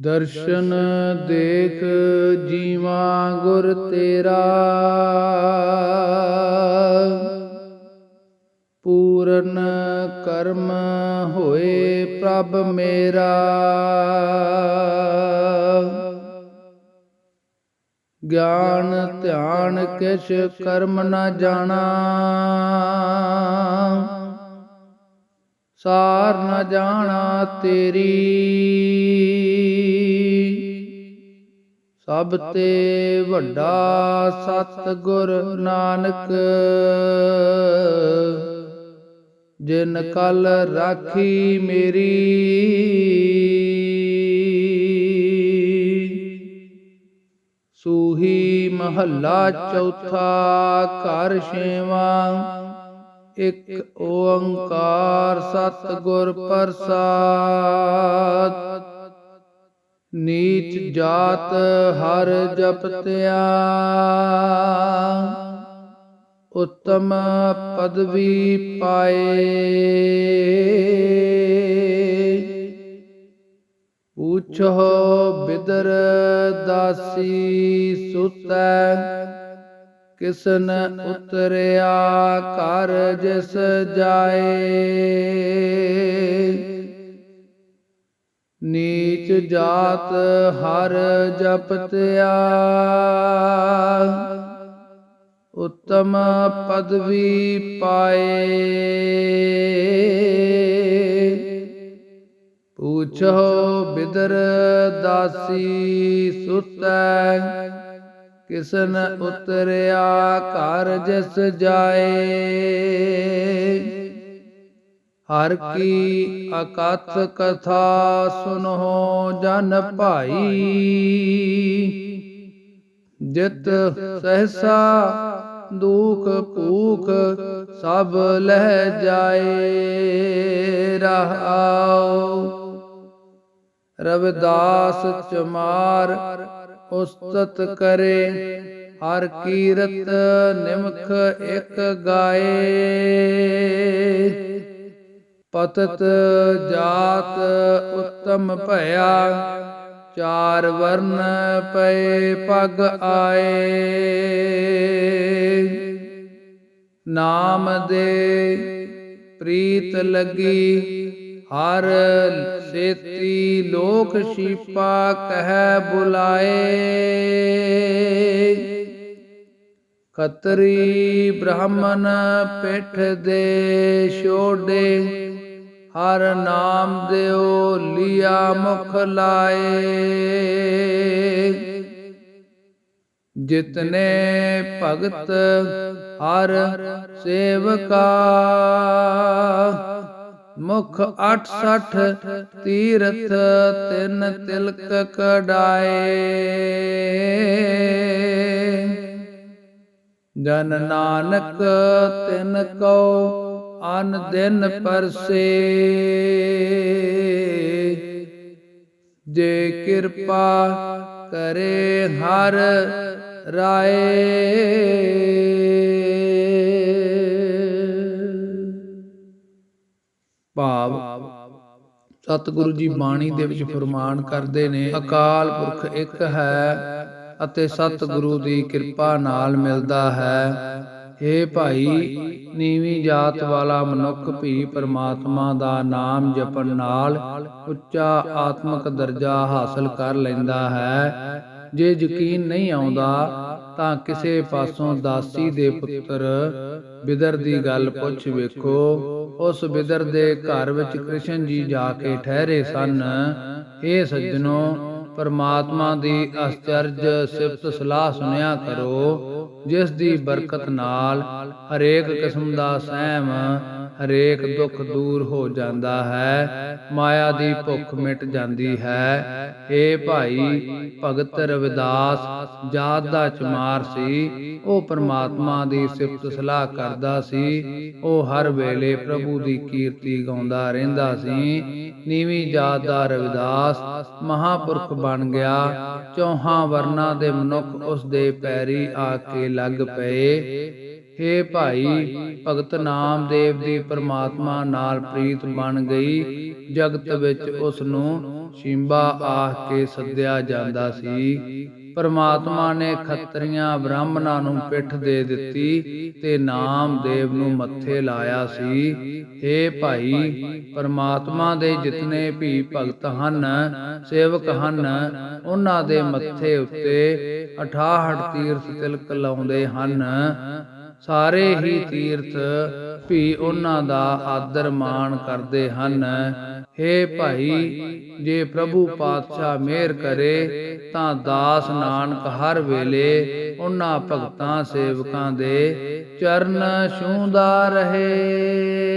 ਦਰਸ਼ਨ ਦੇਖ ਜੀਵਾ ਗੁਰ ਤੇਰਾ। ਪੂਰਨ ਕਰਮ ਹੋਏ ਪ੍ਰਭ ਮੇਰਾ। ਗਿਆਨ ਧਿਆਨ ਕਿਛ ਕਰਮ ਨਾ ਜਾਣਾ। ਸਾਰ ਨ ਜਾਣਾ ਤੇਰੀ। ਸਭ ਤੇ ਵੱਡਾ ਸਤ ਗੁਰ ਨਾਨਕ, ਜਿਨ ਕਲ ਰਾਖੀ ਮੇਰੀ। ਸੂਹੀ ਮਹੱਲਾ ਚੌਥਾ ਘਰ ਛੇਵਾਂ ਇਕ ਓੰਕਾਰ ਸਤਿਗੁਰ ਪ੍ਰਸਾਦ। ਨੀਚ ਜਾਤ ਹਰ ਜਪਤਿਆ ਉਤਮ ਪਦਵੀ ਪਾਏ। ਪੁੱਛੋ ਬਿਦਰ ਦਾਸੀ ਸੁਤੈ। ਕਿਸਨ ਉਤਰਿਆ ਕਰ ਜਿਸ ਜਾਏ। ਨੀਚ ਜਾਤ ਹਰ ਜਪਤਿਆ। ਉਤਮ ਪਦਵੀ ਪਾਏ। ਪੁੱਛੋ ਬਿਦਰ ਦਾਸੀ ਸੁਤੈ। ਕਿਸਨ ਉਤਰਿਆ ਘਰ ਜਿਸ ਜਾਏ। ਹਰ ਕੀ ਅਕਥ ਕਥਾ ਸੁਨੋ ਜਨ ਭਾਈ। ਜਿਤ ਸਹਸਾ ਦੁਖ ਭੂਖ ਸਭ ਲਹਿ ਜਾਏ। ਰਹਾਉ ਰਵਿਦਾਸ ਚਮਾਰ ਉਸਤਤ ਕਰੇ, ਹਰ ਕੀਰਤ ਨਿਮਖ ਇਕ ਗਾਏ। ਪਤਤ ਜਾਤ ਉੱਤਮ ਭਇਆ, ਚਾਰ ਵਰਨ ਪਏ ਪਗ ਆਏ। ਨਾਮ ਦੇ ਪ੍ਰੀਤ ਲੱਗੀ ਹਰ ਸੇਤੀ ਲੋਕ ਸ਼ੀਪਾ ਕਹਿ ਬੁਲਾਏ। ਖਤਰੀ ਬ੍ਰਾਹਮਣ ਪਿੱਠ ਦੇ ਛੋੜੇ ਹਰ ਨਾਮ ਦਿਓ ਲਿਆ ਮੁਖ ਲਾਏ। ਜਿਤਨੇ ਭਗਤ ਹਰ ਸੇਵਕਾ ਮੁਖ 68 ਤੀਰਥ ਤਿੰਨ ਤਿਲਕ ਕਢਾਏ। ਜਨ ਨਾਨਕ ਤਿਨ ਕਉ ਅਨ ਦਿਨ ਪਰਸੇ। ਜੇ ਕਿਰਪਾ ਕਰੇ ਹਰ ਰਾਏ। ਭਾਵ ਸਤਿਗੁਰੂ ਜੀ ਬਾਣੀ ਦੇ ਵਿੱਚ ਫਰਮਾਨ ਕਰਦੇ ਨੇ, ਅਕਾਲ ਪੁਰਖ ਇੱਕ ਹੈ ਅਤੇ ਸਤਿਗੁਰੂ ਦੀ ਕਿਰਪਾ ਨਾਲ ਮਿਲਦਾ ਹੈ। ਏ ਭਾਈ, ਨੀਵੀਂ ਜਾਤ ਵਾਲਾ ਮਨੁੱਖ ਵੀ ਪਰਮਾਤਮਾ ਦਾ ਨਾਮ ਜਪਣ ਨਾਲ ਉੱਚਾ ਆਤਮਿਕ ਦਰਜਾ ਹਾਸਲ ਕਰ ਲੈਂਦਾ ਹੈ। ਜੇ ਯਕੀਨ ਨਹੀਂ ਆਉਂਦਾ ਤਾਂ ਕਿਸੇ ਪਾਸੋਂ ਦਾਸੀ ਦੇ ਪੁੱਤਰ ਬਿਦਰ ਦੀ ਗੱਲ ਪੁੱਛ ਵੇਖੋ, ਉਸ ਬਿਦਰ ਦੇ ਘਰ ਵਿੱਚ ਕ੍ਰਿਸ਼ਨ ਜੀ ਜਾ ਕੇ ਠਹਿਰੇ ਸਨ। ਇਹ ਸੱਜਣੋ, ਪਰਮਾਤਮਾ ਦੀ ਅਸਚਰਜ ਸਿਫਤ ਸਲਾਹ ਸੁਨਿਆ ਕਰੋ, ਜਿਸ ਦੀ ਬਰਕਤ ਨਾਲ ਹਰੇਕ ਕਿਸਮ ਦਾ ਸਹਿਮ ਹਰੇਕ ਦੁੱਖ ਦੂਰ ਹੋ ਜਾਂਦਾ ਹੈ, ਮਾਇਆ ਦੀ ਭੁੱਖ ਮਿਟ ਜਾਂਦੀ ਹੈ। ਏ ਭਾਈ, ਭਗਤ ਰਵਿਦਾਸ ਜਾਤ ਦਾ ਚਮਾਰ ਸੀ। ਉਹ ਪਰਮਾਤਮਾ ਦੀ ਸਿਫਤ ਸਲਾਹ ਕਰਦਾ ਸੀ। ਉਹ ਹਰ ਵੇਲੇ ਪ੍ਰਭੂ ਦੀ ਕੀਰਤੀ ਗਾਉਂਦਾ ਰਹਿੰਦਾ ਸੀ। ਨੀਵੀਂ ਜਾਤ ਦਾ ਰਵਿਦਾਸ ਮਹਾਪੁਰਖ ਬਣ ਗਿਆ। ਚੌਹਾਂ ਵਰਨਾ ਦੇ ਮਨੁੱਖ ਉਸ ਦੇ ਪੈਰੀ ਆ ਕੇ ਲੱਗ ਪਏ। ਹੇ ਭਾਈ, ਭਗਤ ਨਾਮਦੇਵ ਦੀ ਪਰਮਾਤਮਾ ਨਾਲ ਪ੍ਰੀਤ ਬਣ ਗਈ। ਜਗਤ ਵਿੱਚ ਉਸ ਨੂੰ ਸ਼ਿੰਬਾ ਆਖ ਕੇ ਸੱਦਿਆ ਜਾਂਦਾ ਸੀ। ਪਰਮਾਤਮਾ ਨੇ ਖੱਤਰੀਆਂ ਬ੍ਰਾਹਮਣਾਂ ਨੂੰ ਪਿੱਠ ਦੇ ਦਿੱਤੀ ਤੇ ਨਾਮਦੇਵ ਨੂੰ ਮੱਥੇ ਲਾਇਆ ਸੀ। हे ਭਾਈ, ਪਰਮਾਤਮਾ ਦੇ ਜਿਤਨੇ ਵੀ ਭਗਤ ਹਨ, ਸੇਵਕ ਹਨ, ਉਹਨਾਂ ਦੇ ਮੱਥੇ ਉੱਤੇ 68 ਤੀਰਥ ਤਿਲਕ ਲਾਉਂਦੇ ਹਨ। ਸਾਰੇ ਹੀ ਤੀਰਥ ਵੀ ਉਹਨਾਂ ਦਾ ਆਦਰ ਮਾਣ ਕਰਦੇ ਹਨ। हे ਭਾਈ ਜੇ ਪ੍ਰਭੂ ਪਾਤਸ਼ਾਹ ਮਿਹਰ ਕਰੇ ਤਾਂ ਦਾਸ ਨਾਨਕ ਹਰ ਵੇਲੇ ਉਹਨਾਂ ਭਗਤਾਂ ਸੇਵਕਾਂ ਦੇ ਚਰਨ ਛੂੰਦਾ ਰਹੇ।